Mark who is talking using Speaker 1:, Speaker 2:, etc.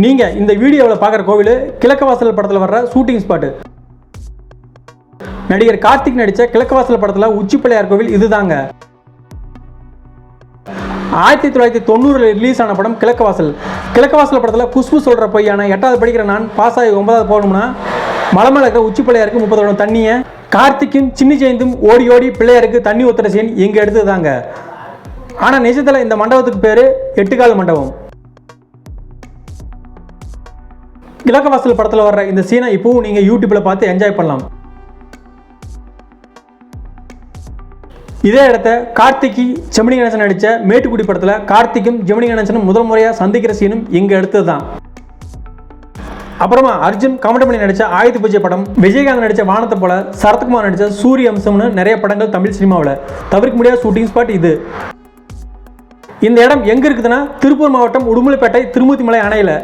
Speaker 1: நீங்கள் இந்த வீடியோவில் பார்க்குற கோவில் கிழக்கு வாசல் படத்தில் வர்ற ஷூட்டிங் ஸ்பாட்டு நடிகர் கார்த்திக் நடித்த கிழக்கு வாசல் படத்தில் உச்சிப்பிள்ளையார் கோவில் இதுதாங்க. ஆயிரத்தி தொள்ளாயிரத்தி தொண்ணூறில் ரிலீஸ் ஆன படம் கிழக்கு வாசல். கிழக்கு வாசல் படத்தில் குஷ்பு சொல்கிற பொய்யான எட்டாவது படிக்கிற நான் பாஸ் ஆகி ஒன்பதாவது போகணும்னா மலை உச்சிப்பிள்ளையாருக்கு இருக்கிற முப்பது குடம் தண்ணியை கார்த்திக்கும் சின்ன ஜெயந்தும் ஓடி ஓடி பிள்ளையாருக்கு தண்ணி ஊத்துற சீன் இங்கே எடுத்ததாங்க ஆனால் நிஜத்தில் இந்த மண்டபத்துக்கு பேர் எட்டுக்கால் மண்டபம். கிழக்கவாசல் படத்தில் வர்ற இந்த சீனை இப்போவும் நீங்கள் யூடியூப்பில் பார்த்து என்ஜாய் பண்ணலாம். இதே இடத்த கார்த்திக்கு ஜெமினி கணேசன் நடித்த மேட்டுக்குடி படத்தில் கார்த்திக்கும் ஜெமினி கணேசனும் முதல் முறையாக சந்திக்கிற சீனும் இங்கே எடுத்தது தான் அப்புறமா அர்ஜுன் கமண்டமணி நடித்த ஆயுத பூஜை படம் விஜயகாந்த் நடித்த வானத்தை போல சரத்குமார் நடித்த சூரிய அம்சம்னு நிறைய படங்கள் தமிழ் சினிமாவில். தவிர்க்க முடியாத ஷூட்டிங் ஸ்பாட் இது. இந்த இடம் எங்கே இருக்குதுன்னா திருப்பூர் மாவட்டம் உடுமலைப்பேட்டை திருமூர்த்திமலை அணையில்.